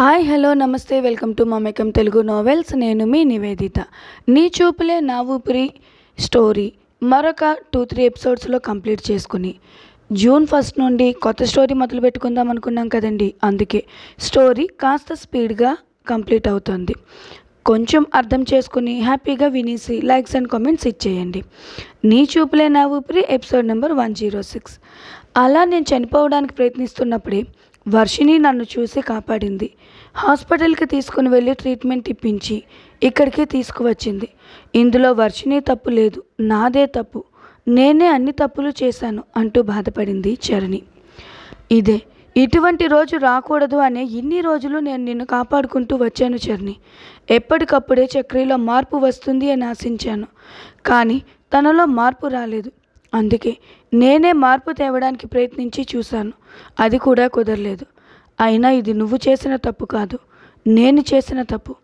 Hi hello నమస్తే welcome to Mamekam Telugu novels. నేను మీ నివేదిత. నీ చూపులే నా ఊపిరి స్టోరీ. మరొక టూ త్రీ ఎపిసోడ్స్లో కంప్లీట్ చేసుకుని. జూన్ ఫస్ట్ నుండి కొత్త స్టోరీ మొదలు పెట్టుకుందాం అనుకున్నాం కదండి. అందుకే స్టోరీ కాస్త స్పీడ్గా కంప్లీట్ అవుతుంది. కొంచెం అర్థం చేసుకుని హ్యాపీగా వినేసి లైక్స్ అండ్ కామెంట్స్ ఇచ్చేయండి. నీ చూపులే నా ఊపిరి episode number one zero six. అలా నేను చనిపోవడానికి ప్రయత్నిస్తున్నప్పుడే వర్షిణి నన్ను చూసి కాపాడింది. హాస్పిటల్కి తీసుకుని వెళ్ళి ట్రీట్మెంట్ ఇప్పించి ఇక్కడికి తీసుకువచ్చింది. ఇందులో వర్షిణి తప్పు లేదు నాదే తప్పు నేనే అన్ని తప్పులు చేశాను అంటూ బాధపడింది చరణి. ఇదే ఇటువంటి రోజు రాకూడదు అనే ఇన్ని రోజులు నేను నిన్ను కాపాడుకుంటూ వచ్చాను చర్ని ఎప్పటికప్పుడే చక్రీలో మార్పు వస్తుంది అని ఆశించాను. కానీ తనలో మార్పు రాలేదు. అందుకే నేనే మార్పు తేవడానికి ప్రయత్నించి చూశాను. అది కూడా కుదరలేదు. అయినా ఇది నువ్వు చేసిన తప్పు కాదు. నేను చేసిన తప్పు.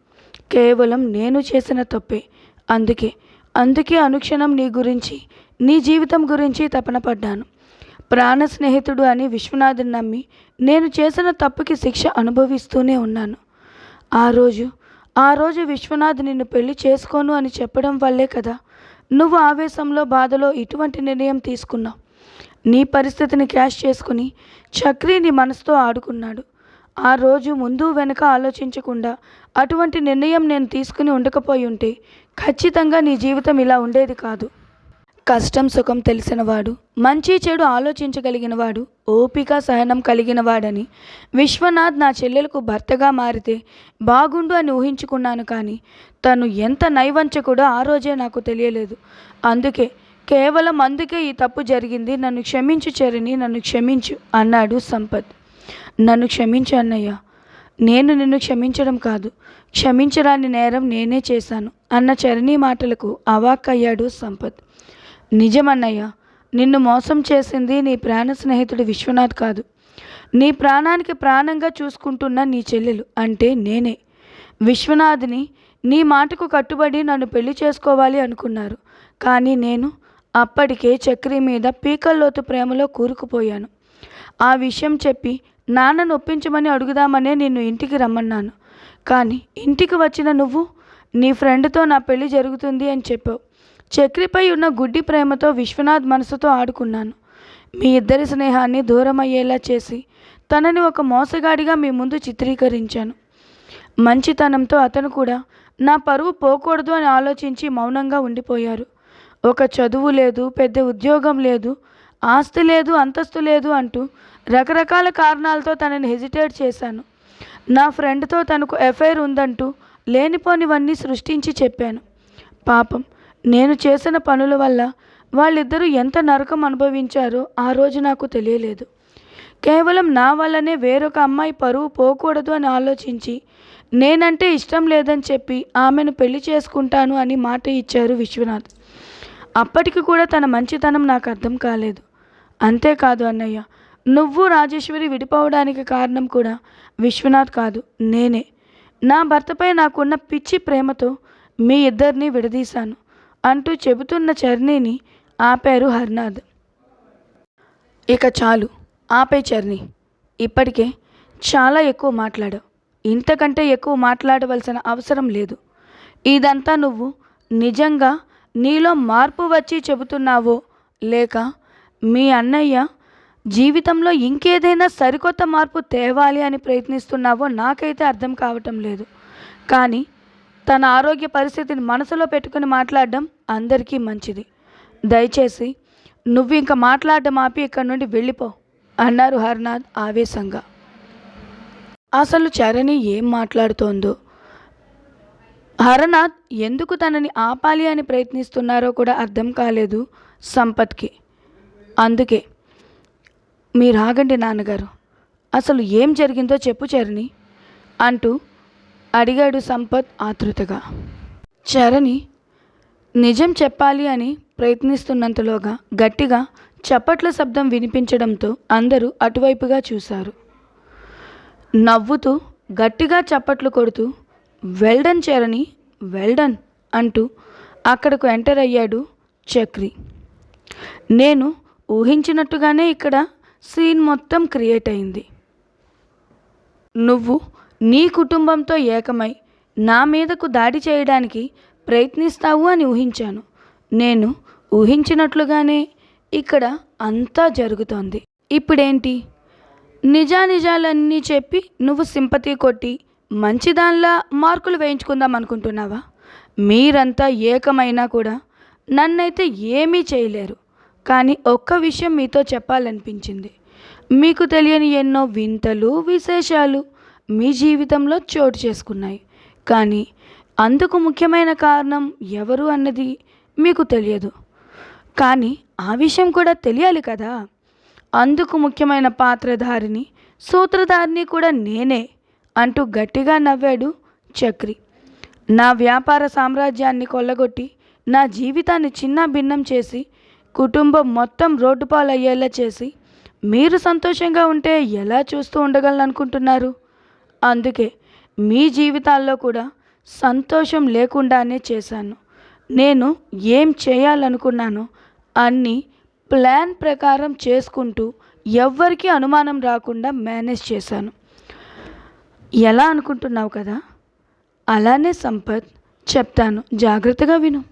కేవలం నేను చేసిన తప్పే. అందుకే అందుకే అనుక్షణం నీ గురించి నీ జీవితం గురించి తపన పడ్డాను. ప్రాణ స్నేహితుడు అని విశ్వనాథన్ నమ్మి నేను చేసిన తప్పుకి శిక్ష అనుభవిస్తూనే ఉన్నాను. ఆ రోజు ఆ రోజు విశ్వనాథ్ నిన్ను పెళ్ళి చేసుకోను అని చెప్పడం వల్లే కదా నువ్వు ఆవేశంలో బాధలో ఇటువంటి నిర్ణయం తీసుకున్నావు. నీ పరిస్థితిని క్యాష్ చేసుకుని చక్రి నీ మనసుతో ఆడుకున్నాడు. ఆ రోజు ముందు వెనక ఆలోచించకుండా అటువంటి నిర్ణయం నేను తీసుకుని ఉండకపోయి ఉంటే ఖచ్చితంగా నీ జీవితం ఇలా ఉండేది కాదు. కష్టం సుఖం తెలిసినవాడు మంచి చెడు ఆలోచించగలిగినవాడు ఓపిక సహనం కలిగినవాడని. విశ్వనాథ్ నా చెల్లెలకు భర్తగా మారితే బాగుండు అని ఊహించుకున్నాను కానీ తను ఎంత నైవంచకుడో ఆ రోజే నాకు తెలియలేదు. అందుకే కేవలం అందుకే ఈ తప్పు జరిగింది. నన్ను క్షమించు చరణి నన్ను క్షమించు అన్నాడు సంపత్. నన్ను క్షమించు అన్నయ్య. నేను నిన్ను క్షమించడం కాదు క్షమించరాని నేరం నేనే చేశాను అన్న చరణి మాటలకు అవాక్కయ్యాడు సంపత్. నిజమన్నయ్య నిన్ను మోసం చేసింది నీ ప్రాణ స్నేహితుడు విశ్వనాథ్ కాదు. నీ ప్రాణానికి ప్రాణంగా చూసుకుంటున్న నీ చెల్లెలు అంటే నేనే. విశ్వనాథ్ని నీ మాటకు కట్టుబడి నన్ను పెళ్ళి చేసుకోవాలి అనుకున్నారు. కానీ నేను అప్పటికే చక్రి మీద పీకల్లోతు ప్రేమలో కూరుకుపోయాను. ఆ విషయం చెప్పి నాన్నను ఒప్పించమని అడుగుదామనే నిన్ను ఇంటికి రమ్మన్నాను. కానీ ఇంటికి వచ్చిన నువ్వు నీ ఫ్రెండ్తో నా పెళ్ళి జరుగుతుంది అని చెప్పావు. చక్రిపై ఉన్న గుడ్డి ప్రేమతో విశ్వనాథ్ మనసుతో ఆడుకున్నాను. మీ ఇద్దరి స్నేహాన్ని దూరం అయ్యేలా చేసి తనని ఒక మోసగాడిగా మీ ముందు చిత్రీకరించాను. మంచితనంతో అతను కూడా నా పరువు పోకూడదు అని ఆలోచించి మౌనంగా ఉండిపోయారు. ఒక చదువు లేదు పెద్ద ఉద్యోగం లేదు ఆస్తి లేదు అంతస్తు లేదు అంటూ రకరకాల కారణాలతో తనని హెజిటేట్ చేశాను. నా ఫ్రెండ్తో తనకు ఎఫైర్ ఉందంటూ లేనిపోనివన్నీ సృష్టించి చెప్పాను. పాపం నేను చేసిన పనుల వల్ల వాళ్ళిద్దరూ ఎంత నరకం అనుభవించారో ఆ రోజు నాకు తెలియలేదు. కేవలం నా వల్లనే వేరొక అమ్మాయి పరువు పోకూడదు అని ఆలోచించి నేనంటే ఇష్టం లేదని చెప్పి ఆమెను పెళ్ళి చేసుకుంటాను అని మాట ఇచ్చారు విశ్వనాథ్. అప్పటికి కూడా తన మంచితనం నాకు అర్థం కాలేదు. అంతేకాదు అన్నయ్య నువ్వు రాజేశ్వరి విడిపోవడానికి కారణం కూడా విశ్వనాథ్ కాదు నేనే. నా భర్తపై నాకున్న పిచ్చి ప్రేమతో మీ ఇద్దరిని విడదీశాను. అంటూ చెబుతున్న చర్నీని ఆపారు హర్నాథ్. ఇక చాలు ఆపే చర్ని ఇప్పటికే చాలా ఎక్కువ మాట్లాడావు. ఇంతకంటే ఎక్కువ మాట్లాడవలసిన అవసరం లేదు. ఇదంతా నువ్వు నిజంగా నీలో మార్పు వచ్చి చెబుతున్నావో లేక మీ అన్నయ్య జీవితంలో ఇంకేదైనా సరికొత్త మార్పు తేవాలి అని ప్రయత్నిస్తున్నావో నాకైతే అర్థం కావటం లేదు. కానీ తన ఆరోగ్య పరిస్థితిని మనసులో పెట్టుకుని మాట్లాడడం అందరికీ మంచిది. దయచేసి నువ్వు ఇంకా మాట్లాడడం ఆపి ఇక్కడి నుండి వెళ్ళిపో అన్నారు హర్నాథ్ ఆవేశంగా. అసలు చరణి ఏం మాట్లాడుతోందో? హరనాథ్ ఎందుకు తనని ఆపాలి అని ప్రయత్నిస్తున్నారో కూడా అర్థం కాలేదు సంపత్కి. అందుకే మీరు ఆగండి నాన్నగారు అసలు ఏం జరిగిందో చెప్పు చరణి అంటూ అడిగాడు సంపత్ ఆతృతగా. చరణి నిజం చెప్పాలి అని ప్రయత్నిస్తున్నంతలోగా గట్టిగా చప్పట్ల శబ్దం వినిపించడంతో అందరూ అటువైపుగా చూశారు. నవ్వుతూ గట్టిగా చప్పట్లు కొడుతూ వెల్డన్ చరణి వెల్డన్ అంటూ అక్కడకు ఎంటర్ అయ్యాడు చక్రి. నేను ఊహించినట్టుగానే ఇక్కడ సీన్ మొత్తం క్రియేట్ అయింది. నువ్వు నీ కుటుంబంతో ఏకమై నా మీదకు దాడి చేయడానికి ప్రయత్నిస్తావు అని ఊహించాను. నేను ఊహించినట్లుగానే ఇక్కడ అంతా జరుగుతోంది. ఇప్పుడేంటి? నిజానిజాలన్నీ చెప్పి నువ్వు సింపతి కొట్టి మంచిదానిలా మార్కులు వేయించుకుందాం అనుకుంటున్నావా? మీరంతా ఏకమైనా కూడా నన్నైతే ఏమీ చేయలేరు. కానీ ఒక్క విషయం మీతో చెప్పాలనిపించింది. మీకు తెలియని ఎన్నో వింతలు విశేషాలు మీ జీవితంలో చోటు చేసుకున్నాయి. కానీ అందుకు ముఖ్యమైన కారణం ఎవరు అన్నది మీకు తెలియదు. కానీ ఆ విషయం కూడా తెలియాలి కదా. అందుకు ముఖ్యమైన పాత్రధారిని సూత్రధారిని కూడా నేనే అంటూ గట్టిగా నవ్వాడు చక్రి. నా వ్యాపార సామ్రాజ్యాన్ని కొల్లగొట్టి నా జీవితాన్ని చిన్న భిన్నం చేసి కుటుంబం మొత్తం రోడ్డు పాలయ్యేలా చేసి మీరు సంతోషంగా ఉంటే ఎలా చూస్తూ ఉండగలను అనుకుంటున్నారు అందుకే మీ జీవితాల్లో కూడా సంతోషం లేకుండానే చేశాను. నేను ఏం చేయాలనుకున్నానో అన్నీ ప్లాన్ ప్రకారం చేసుకుంటూ ఎవ్వరికీ అనుమానం రాకుండా మేనేజ్ చేశాను. ఎలా అనుకుంటున్నావు కదా? అలానే సంపత్ చెప్తాను. జాగ్రత్తగా విను.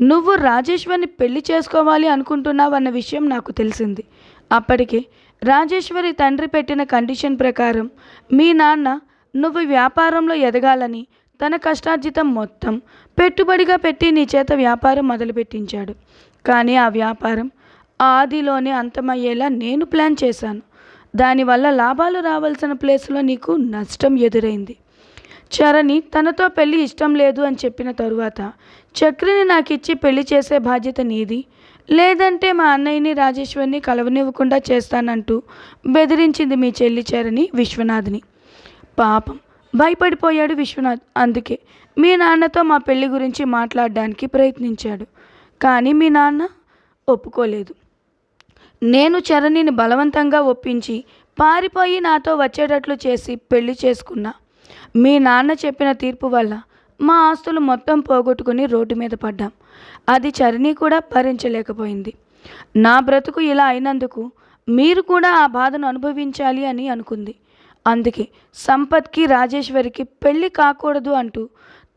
నువ్వు రాజేశ్వరిని పెళ్ళి చేసుకోవాలి అనుకుంటున్నావు అన్న విషయం నాకు తెలిసింది. అప్పటికే రాజేశ్వరి తండ్రి పెట్టిన కండిషన్ ప్రకారం మీ నాన్న నువ్వు వ్యాపారంలో ఎదగాలని తన కష్టార్జితం మొత్తం పెట్టుబడిగా పెట్టి నీ చేత వ్యాపారం మొదలుపెట్టించాడు. కానీ ఆ వ్యాపారం ఆదిలోనే అంతమయ్యేలా నేను ప్లాన్ చేశాను. దానివల్ల లాభాలు రావాల్సిన ప్లేస్లో నీకు నష్టం ఎదురైంది. చరణి తనతో పెళ్ళి ఇష్టం లేదు అని చెప్పిన తరువాత చక్రిని నాకు ఇచ్చి పెళ్ళి చేసే బాధ్యత నీది. లేదంటే మా అన్నయ్యని రాజేశ్వరిని కలవనివ్వకుండా చేస్తానంటూ బెదిరించింది మీ చెల్లి చరణి విశ్వనాథ్ని. పాపం. భయపడిపోయాడు విశ్వనాథ్. అందుకే మీ నాన్నతో మా పెళ్ళి గురించి మాట్లాడడానికి ప్రయత్నించాడు. కానీ మీ నాన్న ఒప్పుకోలేదు. నేను చరణిని బలవంతంగా ఒప్పించి పారిపోయి నాతో వచ్చేటట్లు చేసి పెళ్ళి చేసుకున్నా. మీ నాన్న చెప్పిన తీర్పు వల్ల మా ఆస్తులు మొత్తం పోగొట్టుకుని రోడ్డు మీద పడ్డాం. అది చరణి కూడా భరించలేకపోయింది. నా బ్రతుకు ఇలా అయినందుకు మీరు కూడా ఆ బాధను అనుభవించాలి అని అనుకుంది. అందుకే సంపత్కి రాజేశ్వరికి పెళ్ళి కాకూడదు అంటూ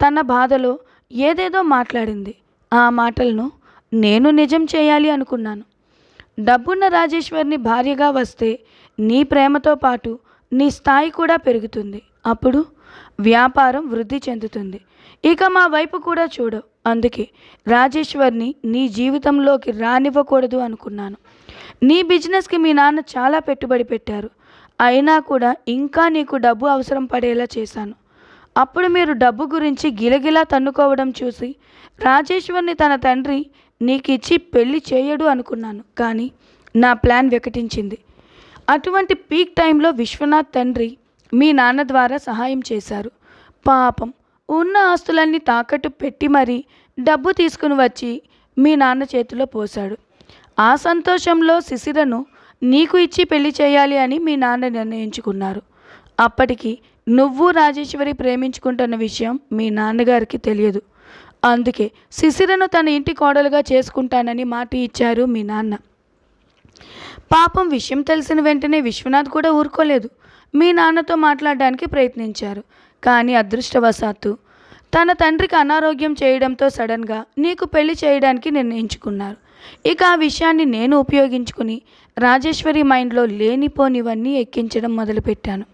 తన బాధలో ఏదేదో మాట్లాడింది. ఆ మాటలను నేను నిజం చేయాలి అనుకున్నాను. డబ్బున్న రాజేశ్వరిని భార్యగా వస్తే నీ ప్రేమతో పాటు నీ స్థాయి కూడా పెరుగుతుంది. అప్పుడు వ్యాపారం వృద్ధి చెందుతుంది. ఇక మా వైపు కూడా చూడు. అందుకే రాజేశ్వర్ని నీ జీవితంలోకి రానివ్వకూడదు అనుకున్నాను. నీ బిజినెస్కి మీ నాన్న చాలా పెట్టుబడి పెట్టారు. అయినా కూడా ఇంకా నీకు డబ్బు అవసరం పడేలా చేశాను. అప్పుడు మీరు డబ్బు గురించి గిలగిలా తన్నుకోవడం చూసి రాజేశ్వర్ని తన తండ్రి నీకు ఇచ్చి పెళ్ళి చేయడు అనుకున్నాను. కానీ నా ప్లాన్ వికటించింది. అటువంటి పీక్ టైంలో విశ్వనాథ్ తండ్రి మీ నాన్న ద్వారా సహాయం చేశారు. పాపం ఉన్న ఆస్తులన్నీ తాకట్టు పెట్టి మరీ డబ్బు తీసుకుని వచ్చి మీ నాన్న చేతిలో పోశాడు. ఆ సంతోషంలో శిశిరను నీకు ఇచ్చి పెళ్ళి చేయాలి అని మీ నాన్న నిర్ణయించుకున్నారు. అప్పటికి నువ్వు రాజేశ్వరి ప్రేమించుకుంటున్న విషయం మీ నాన్నగారికి తెలియదు. అందుకే శిశిరను తన ఇంటి కోడలుగా చేసుకుంటానని మాట ఇచ్చారు మీ నాన్న. పాపం విషయం తెలిసిన వెంటనే విశ్వనాథ్ కూడా ఊరుకోలేదు. మీ నాన్నతో మాట్లాడడానికి ప్రయత్నించారు. కానీ అదృష్టవశాత్తు తన తండ్రికి అనారోగ్యం చేయడంతో సడన్గా నీకు పెళ్ళి చేయడానికి నిర్ణయించుకున్నారు. ఇక ఆ విషయాన్ని నేను ఉపయోగించుకుని రాజేశ్వరి మైండ్లో లేనిపోనివన్నీ ఎక్కించడం మొదలుపెట్టాను.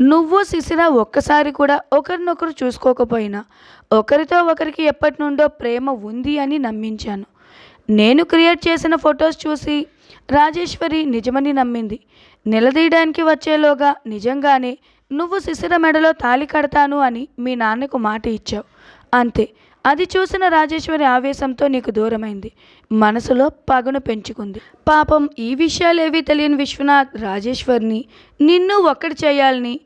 నువ్వు శిశిర ఒక్కసారి కూడా ఒకరినొకరు చూసుకోకపోయినా ఒకరితో ఒకరికి ఎప్పటి నుండో ప్రేమ ఉంది అని నమ్మించాను. నేను క్రియేట్ చేసిన ఫొటోస్ చూసి రాజేశ్వరి నిజమని నమ్మింది. నిలదీయడానికి వచ్చేలోగా నిజంగానే నువ్వు శిశిర మెడలో తాళి కడతాను అని మీ నాన్నకు మాట ఇచ్చావు. అంతే. అది చూసిన రాజేశ్వరి ఆవేశంతో నీకు దూరమైంది. మనసులో పగను పెంచుకుంది. పాపం ఈ విషయాలేవీ తెలియని విశ్వనాథ్ రాజేశ్వరిని నిన్ను ఒక్కటి చేయాలని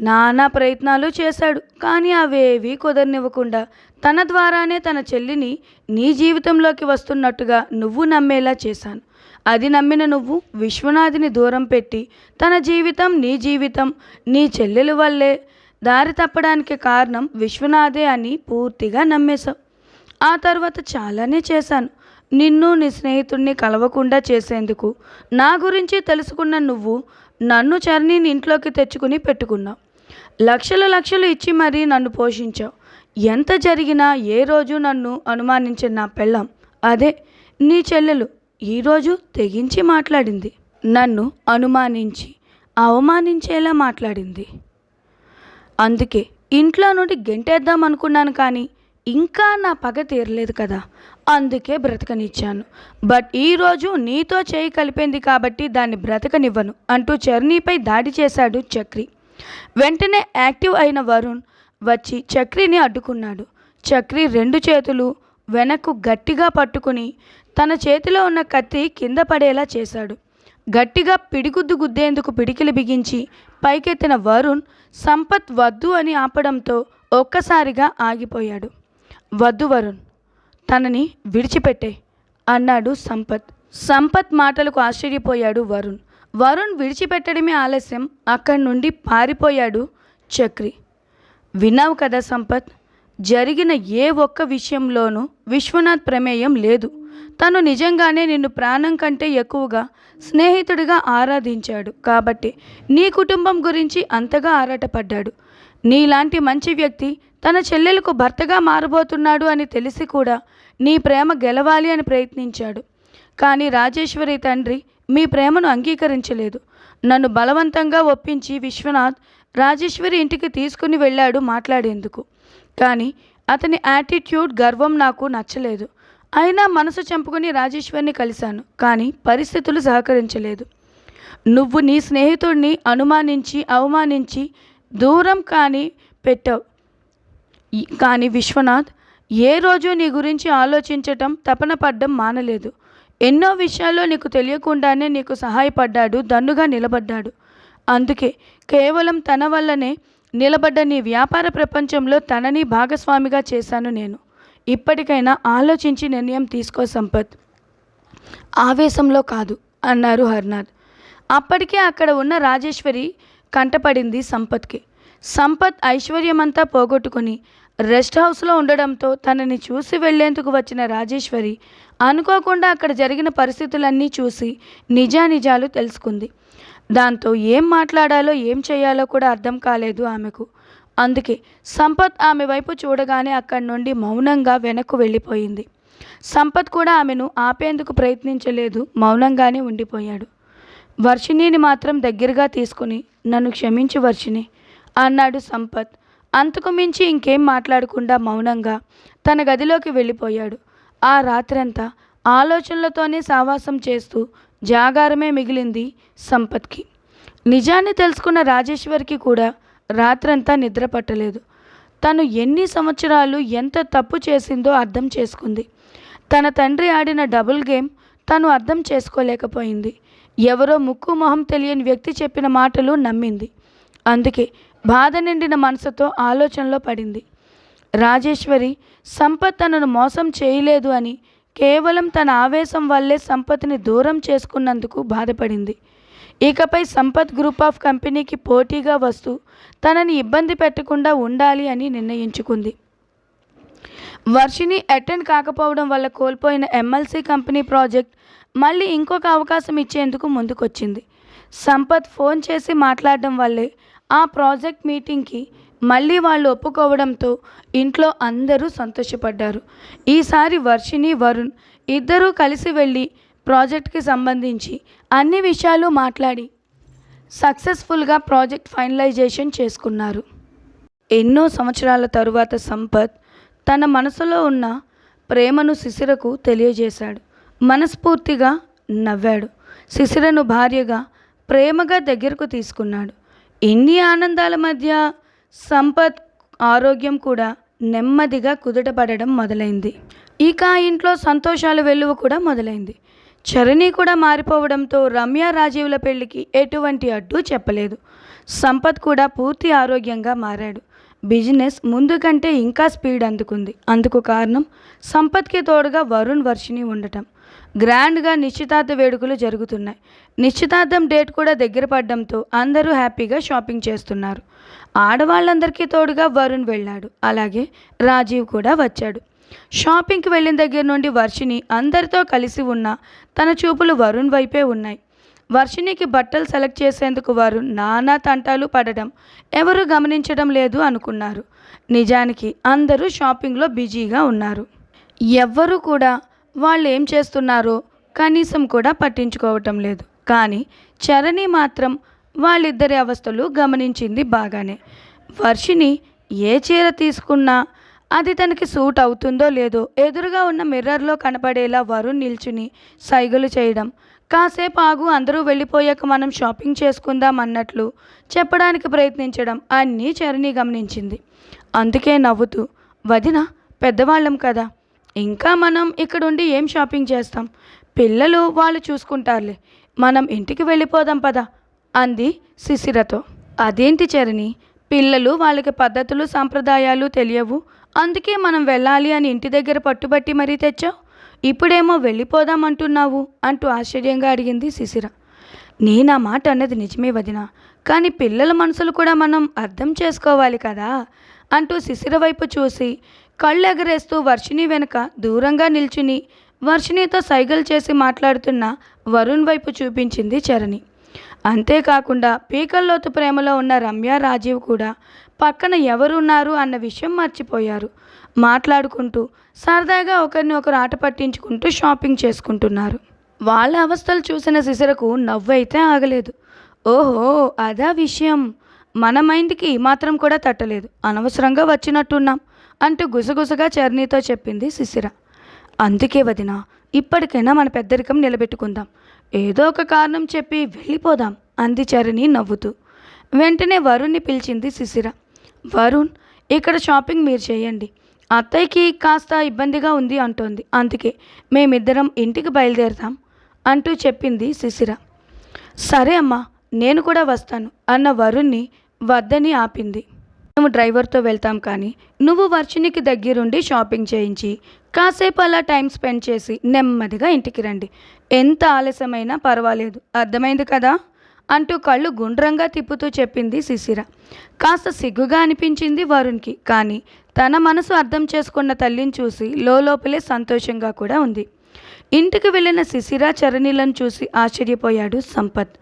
నానా ప్రయత్నాలు చేశాడు. కానీ అవేవీ కుదరనివ్వకుండా తన ద్వారానే తన చెల్లిని నీ జీవితంలోకి వస్తున్నట్టుగా నువ్వు నమ్మేలా చేశాను. అది నమ్మిన నువ్వు విశ్వనాథిని దూరం పెట్టి తన జీవితం నీ జీవితం నీ చెల్లెల వల్లే దారి తప్పడానికి కారణం విశ్వనాథే అని పూర్తిగా నమ్మేశావు. ఆ తర్వాత చాలానే చేశాను. నిన్ను నీ స్నేహితుడిని కలవకుండా చేసేందుకు నా గురించి తెలుసుకున్న నువ్వు నన్ను చరణిని ఇంట్లోకి తెచ్చుకుని పెట్టుకున్నావు. లక్షలు లక్షలు ఇచ్చి మరీ నన్ను పోషించావు. ఎంత జరిగినా ఏ రోజు నన్ను అనుమానించిన నా పెళ్ళం? అదే నీ చెల్లెలు ఈరోజు తెగించి మాట్లాడింది. నన్ను అనుమానించి అవమానించేలా మాట్లాడింది. అందుకే ఇంట్లో నుండి గెంటేద్దాం అనుకున్నాను కానీ ఇంకా నా పగ తీరలేదు కదా. అందుకే బ్రతకనిచ్చాను. బట్ ఈరోజు నీతో చేయి కలిపింది కాబట్టి దాన్ని బ్రతకనివ్వను అంటూ చర్నీపై దాడి చేశాడు చక్రి. వెంటనే యాక్టివ్ అయిన వరుణ్ వచ్చి చక్రిని అడ్డుకున్నాడు. చక్రి రెండు చేతులు వెనక్కు గట్టిగా పట్టుకుని తన చేతిలో ఉన్న కత్తి కింద పడేలా చేశాడు. గట్టిగా పిడిగుద్దు గుద్దేందుకు పిడికిలి బిగించి పైకెత్తిన వరుణ్ సంపత్ వద్దు అని ఆపడంతో ఒక్కసారిగా ఆగిపోయాడు. వద్దు వరుణ్ తనని విడిచిపెట్టే అన్నాడు సంపత్. సంపత్ మాటలకు ఆశ్చర్యపోయాడు వరుణ్. వరుణ్ విడిచిపెట్టడమే ఆలస్యం అక్కడి నుండి పారిపోయాడు చక్రి. విన్నావు కదా సంపత్ జరిగిన ఏ ఒక్క విషయంలోనూ విశ్వనాథ్ ప్రమేయం లేదు. తను నిజంగానే నిన్ను ప్రాణం కంటే ఎక్కువగా స్నేహితుడిగా ఆరాధించాడు. కాబట్టి నీ కుటుంబం గురించి అంతగా ఆరాటపడ్డాడు. నీలాంటి మంచి వ్యక్తి తన చెల్లెలకు భర్తగా మారబోతున్నాడు అని తెలిసి కూడా నీ ప్రేమ గెలవాలి అని ప్రయత్నించాడు. కానీ రాజేశ్వరి తండ్రి మీ ప్రేమను అంగీకరించలేదు. నన్ను బలవంతంగా ఒప్పించి విశ్వనాథ్ రాజేశ్వరి ఇంటికి తీసుకుని వెళ్ళాడు మాట్లాడేందుకు. కానీ అతని యాటిట్యూడ్ గర్వం నాకు నచ్చలేదు. అయినా మనసు చంపుకుని రాజేశ్వరిని కలిశాను కానీ పరిస్థితులు సహకరించలేదు. నువ్వు నీ స్నేహితుడిని అనుమానించి అవమానించి దూరం కానీ పెట్టావు. కానీ విశ్వనాథ్ ఏ రోజు నీ గురించి ఆలోచించటం తపన పడ్డం మానలేదు. ఎన్నో విషయాల్లో నీకు తెలియకుండానే నీకు సహాయపడ్డాడు దన్నుగా నిలబడ్డాడు. అందుకే కేవలం తన వల్లనే నిలబడ్డ నీ వ్యాపార ప్రపంచంలో తనని భాగస్వామిగా చేశాను నేను. ఇప్పటికైనా ఆలోచించి నిర్ణయం తీసుకో సంపత్. ఆవేశంలో కాదు అన్నారు హర్నాథ్. అప్పటికే అక్కడ ఉన్న రాజేశ్వరి కంటపడింది సంపత్కి. సంపత్ ఐశ్వర్యమంతా పోగొట్టుకుని రెస్ట్ హౌస్లో ఉండడంతో తనని చూసి వెళ్ళేందుకు వచ్చిన రాజేశ్వరి అనుకోకుండా అక్కడ జరిగిన పరిస్థితులన్నీ చూసి నిజానిజాలు తెలుసుకుంది. దాంతో ఏం మాట్లాడాలో ఏం చేయాలో కూడా అర్థం కాలేదు ఆమెకు. అందుకే సంపత్ ఆమె వైపు చూడగానే అక్కడి నుండి మౌనంగా వెనక్కు వెళ్ళిపోయింది. సంపత్ కూడా ఆమెను ఆపేందుకు ప్రయత్నించలేదు మౌనంగానే ఉండిపోయాడు. వర్షిణిని మాత్రం దగ్గరగా తీసుకుని నన్ను క్షమించు వర్షిణి అన్నాడు సంపత్. అంతకు మించి ఇంకేం మాట్లాడకుండా మౌనంగా తన గదిలోకి వెళ్ళిపోయాడు. ఆ రాత్రంతా ఆలోచనలతోనే సావాసం చేస్తూ జాగారమే మిగిలింది సంపత్కి. నిజాన్ని తెలుసుకున్న రాజేశ్వరికి కూడా రాత్రంతా నిద్ర పట్టలేదు. తను ఎన్ని సంవత్సరాలు ఎంత తప్పు చేసిందో అర్థం చేసుకుంది. తన తండ్రి ఆడిన డబుల్ గేమ్ తను అర్థం చేసుకోలేకపోయింది. ఎవరో ముక్కు మొహం తెలియని వ్యక్తి చెప్పిన మాటలు నమ్మింది. అందుకే బాధ నిండిన మనసుతో ఆలోచనలో పడింది. రాజేశ్వరి సంపత్ తనను మోసం చేయలేదు అని కేవలం తన ఆవేశం వల్లే సంపత్ని దూరం చేసుకున్నందుకు బాధపడింది. ఇకపై సంపత్ గ్రూప్ ఆఫ్ కంపెనీకి పోటీగా వస్తూ తనని ఇబ్బంది పెట్టకుండా ఉండాలి అని నిర్ణయించుకుంది. వర్షిని అటెండ్ కాకపోవడం వల్ల కోల్పోయిన ఎమ్మెల్సీ కంపెనీ ప్రాజెక్ట్ మళ్ళీ ఇంకొక అవకాశం ఇచ్చేందుకు ముందుకొచ్చింది. సంపత్ ఫోన్ చేసి మాట్లాడడం వల్లే ఆ ప్రాజెక్ట్ మీటింగ్కి మళ్ళీ వాళ్ళు ఒప్పుకోవడంతో ఇంట్లో అందరూ సంతోషపడ్డారు. ఈసారి వర్షిని వరుణ్ ఇద్దరూ కలిసి వెళ్ళి ప్రాజెక్ట్కి సంబంధించి అన్ని విషయాలు మాట్లాడి సక్సెస్ఫుల్గా ప్రాజెక్ట్ ఫైనలైజేషన్ చేసుకున్నారు. ఎన్నో సంవత్సరాల తరువాత సంపత్ తన మనసులో ఉన్న ప్రేమను శిశిరకు తెలియజేశాడు. మనస్ఫూర్తిగా నవ్వాడు. శిశిరను భార్యగా ప్రేమగా దగ్గరకు తీసుకున్నాడు. ఇన్ని ఆనందాల మధ్య సంపత్ ఆరోగ్యం కూడా నెమ్మదిగా కుదుటపడడం మొదలైంది. ఇక ఆ ఇంట్లో సంతోషాల వెలువ కూడా మొదలైంది. చరణి కూడా మారిపోవడంతో రమ్య రాజీవుల పెళ్ళికి ఎటువంటి అడ్డు చెప్పలేదు. సంపత్ కూడా పూర్తి ఆరోగ్యంగా మారాడు. బిజినెస్ ముందు కంటే ఇంకా స్పీడ్ అందుకుంది. అందుకు కారణం సంపత్కి తోడుగా వరుణ్ వర్షిని ఉండటం. గ్రాండ్గా నిశ్చితార్థ వేడుకలు జరుగుతున్నాయి. నిశ్చితార్థం డేట్ కూడా దగ్గర పడడంతో అందరూ హ్యాపీగా షాపింగ్ చేస్తున్నారు. ఆడవాళ్ళందరికీ తోడుగా వరుణ్ వెళ్ళాడు. అలాగే రాజీవ్ కూడా వచ్చాడు. షాపింగ్కి వెళ్ళిన దగ్గర నుండి వర్షిని అందరితో కలిసి ఉన్న తన చూపులు వరుణ్ వైపే ఉన్నాయి. వర్షినికి బట్టలు సెలెక్ట్ చేసేందుకు వారు నానా తంటాలు పడడం ఎవరు గమనించడం లేదు అనుకున్నారు. నిజానికి అందరూ షాపింగ్లో బిజీగా ఉన్నారు. ఎవ్వరూ కూడా వాళ్ళు ఏం చేస్తున్నారో కనీసం కూడా పట్టించుకోవటం లేదు. కానీ చరణి మాత్రం వాళ్ళిద్దరి అవస్థలు గమనించింది బాగానే. వర్షిని ఏ చీర తీసుకున్నా అది తనకి సూట్ అవుతుందో లేదో ఎదురుగా ఉన్న మిర్రర్లో కనపడేలా వరుణ్ నిల్చుని సైగలు చేయడం. కాసేపు ఆగు అందరూ వెళ్ళిపోయాక మనం షాపింగ్ చేసుకుందాం అన్నట్లు చెప్పడానికి ప్రయత్నించడం అన్నీ చరణి గమనించింది. అందుకే నవ్వుతూ వదిన పెద్దవాళ్ళం కదా. ఇంకా మనం ఇక్కడుండి ఏం షాపింగ్ చేస్తాం? పిల్లలు వాళ్ళు చూసుకుంటారులే. మనం ఇంటికి వెళ్ళిపోదాం పదా అంది శిశిరతో. అదేంటి చరణి? పిల్లలు వాళ్ళకి పద్ధతులు సాంప్రదాయాలు తెలియవు. అందుకే మనం వెళ్ళాలి అని ఇంటి దగ్గర పట్టుబట్టి మరీ తెచ్చావు? ఇప్పుడేమో వెళ్ళిపోదాం అంటున్నావు అంటూ ఆశ్చర్యంగా అడిగింది శిశిర. నేను మాట అన్నది నిజమే వదిన. కానీ పిల్లల మనసులు కూడా మనం అర్థం చేసుకోవాలి కదా? అంటూ శిశిర వైపు చూసి కళ్ళు ఎగరేస్తూ వర్షిణి వెనుక దూరంగా నిల్చుని వర్షిణితో సైగలు చేసి మాట్లాడుతున్న వరుణ్ వైపు చూపించింది చరణి. అంతేకాకుండా పీకల్లోతు ప్రేమలో ఉన్న రమ్య రాజీవ్ కూడా పక్కన ఎవరున్నారు అన్న విషయం మర్చిపోయారు. మాట్లాడుకుంటూ సరదాగా ఒకరిని ఒకరు ఆట పట్టించుకుంటూ షాపింగ్ చేసుకుంటున్నారు. వాళ్ళ అవస్థలు చూసిన శిశిరకు నవ్వైతే ఆగలేదు. ఓహో అదా విషయం. మన మైండ్కి మాత్రం కూడా తట్టలేదు. అనవసరంగా వచ్చినట్టున్నాం. అంటూ గుసగుసగా చర్నీతో చెప్పింది శిశిర అందుకే వదిన ఇప్పటికైనా మన పెద్దరికం నిలబెట్టుకుందాం. ఏదో ఒక కారణం చెప్పి వెళ్ళిపోదాం అంది చరణి నవ్వుతూ. వెంటనే వరుణ్ని పిలిచింది శిశిర వరుణ్ ఇక్కడ షాపింగ్ మీరు చేయండి. అత్తయ్యకి కాస్త ఇబ్బందిగా ఉంది అంటోంది. అందుకే మేమిద్దరం ఇంటికి బయలుదేరతాం అంటూ చెప్పింది శిశిర సరే అమ్మా నేను కూడా వస్తాను అన్న వరుణ్ణి వద్దని ఆపింది. మేము డ్రైవర్తో వెళ్తాం కానీ నువ్వు వర్షినికి దగ్గరుండి షాపింగ్ చేయించి కాసేపు అలా టైం స్పెండ్ చేసి నెమ్మదిగా ఇంటికి రండి. ఎంత ఆలస్యమైనా పర్వాలేదు. అర్థమైంది కదా? అంటూ కళ్ళు గుండ్రంగా తిప్పుతూ చెప్పింది శిశిర. కాస్త సిగ్గుగా అనిపించింది వరుణ్కి కానీ తన మనసు అర్థం చేసుకున్న తల్లిని చూసి లోపలే సంతోషంగా కూడా ఉంది. ఇంటికి వెళ్ళిన శిశిర చరణిలను చూసి ఆశ్చర్యపోయాడు సంపత్.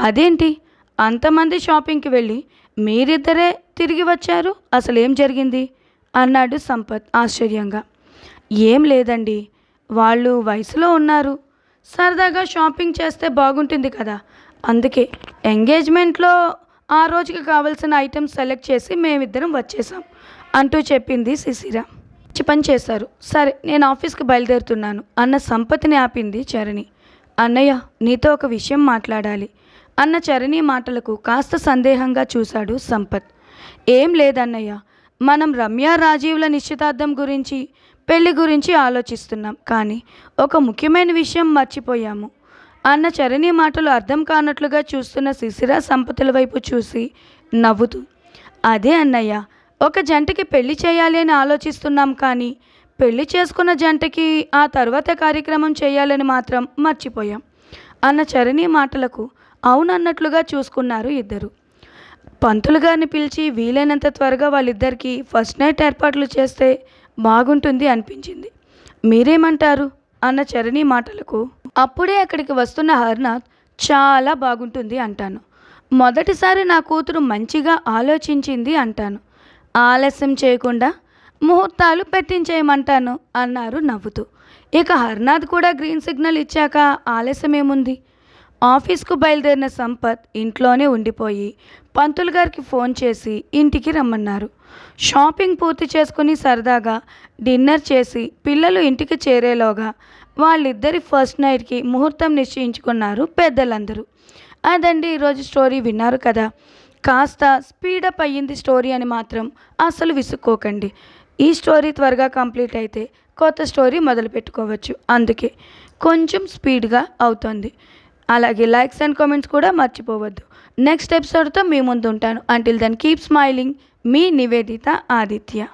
అదేంటి? అంతమంది షాపింగ్కి వెళ్ళి మీరిద్దరే తిరిగి వచ్చారు? అసలు ఏం జరిగింది? అన్నాడు సంపత్ ఆశ్చర్యంగా. ఏం లేదండి. వాళ్ళు వయసులో ఉన్నారు. సరదాగా షాపింగ్ చేస్తే బాగుంటుంది కదా. అందుకే ఎంగేజ్మెంట్లో ఆ రోజుకి కావాల్సిన ఐటమ్స్ సెలెక్ట్ చేసి మేమిద్దరం వచ్చేసాం అంటూ చెప్పింది శిశిర మంచి పని చేశారు. సరే నేను ఆఫీస్కి బయలుదేరుతున్నాను అన్న సంపత్ని ఆపింది చరణి. అన్నయ్య నీతో ఒక విషయం మాట్లాడాలి. అన్న చరణి మాటలకు కాస్త సందేహంగా చూశాడు సంపత్. ఏం లేదన్నయ్య మనం రమ్య రాజీవ్ల నిశ్చితార్థం గురించి పెళ్ళి గురించి ఆలోచిస్తున్నాం. కానీ ఒక ముఖ్యమైన విషయం మర్చిపోయాము. అన్న చరణి మాటలు అర్థం కానట్లుగా చూస్తున్న శిశిర సంపతుల వైపు చూసి నవ్వుతూ అదే అన్నయ్య ఒక జంటకి పెళ్ళి చేయాలి అని ఆలోచిస్తున్నాం కానీ పెళ్ళి చేసుకున్న జంటకి ఆ తర్వాత కార్యక్రమం చేయాలని మాత్రం మర్చిపోయాం. అన్న చరణి మాటలకు అవునన్నట్లుగా చూసుకున్నారు ఇద్దరు. పంతులు గారిని పిలిచి వీలైనంత త్వరగా వాళ్ళిద్దరికీ ఫస్ట్ నైట్ ఏర్పాట్లు చేస్తే బాగుంటుంది అనిపించింది. మీరేమంటారు? అన్న చరణి మాటలకు. అప్పుడే అక్కడికి వస్తున్న హర్నాథ్ చాలా బాగుంటుంది అంటాను. మొదటిసారి నా కూతురు మంచిగా ఆలోచించింది అంటాను. ఆలస్యం చేయకుండా ముహూర్తాలు పెట్టించేయమంటాను అన్నారు నవ్వుతూ. ఇక హర్నాథ్ కూడా గ్రీన్ సిగ్నల్ ఇచ్చాక ఆలస్యం ఏముంది ఆఫీస్కు బయలుదేరిన సంపత్ ఇంట్లోనే ఉండిపోయి పంతులు గారికి ఫోన్ చేసి ఇంటికి రమ్మన్నారు. షాపింగ్ పూర్తి చేసుకుని సరదాగా డిన్నర్ చేసి పిల్లలు ఇంటికి చేరేలోగా వాళ్ళిద్దరి ఫస్ట్ నైట్కి ముహూర్తం నిశ్చయించుకున్నారు పెద్దలందరూ. అదండి ఈరోజు స్టోరీ విన్నారు కదా. కాస్త స్పీడప్ అయ్యింది స్టోరీ అని మాత్రం అసలు విసుక్కోకండి. ఈ స్టోరీ త్వరగా కంప్లీట్ అయితే కొత్త స్టోరీ మొదలు పెట్టుకోవచ్చు అందుకే కొంచెం స్పీడ్గా అవుతుంది. అలాగే లైక్స్ అండ్ కామెంట్స్ కూడా మర్చిపోవద్దు. నెక్స్ట్ ఎపిసోడ్తో మీ ముందు ఉంటాను అంటిల్ దెన్ కీప్ స్మైలింగ్ మీ నివేదిత ఆదిత్య.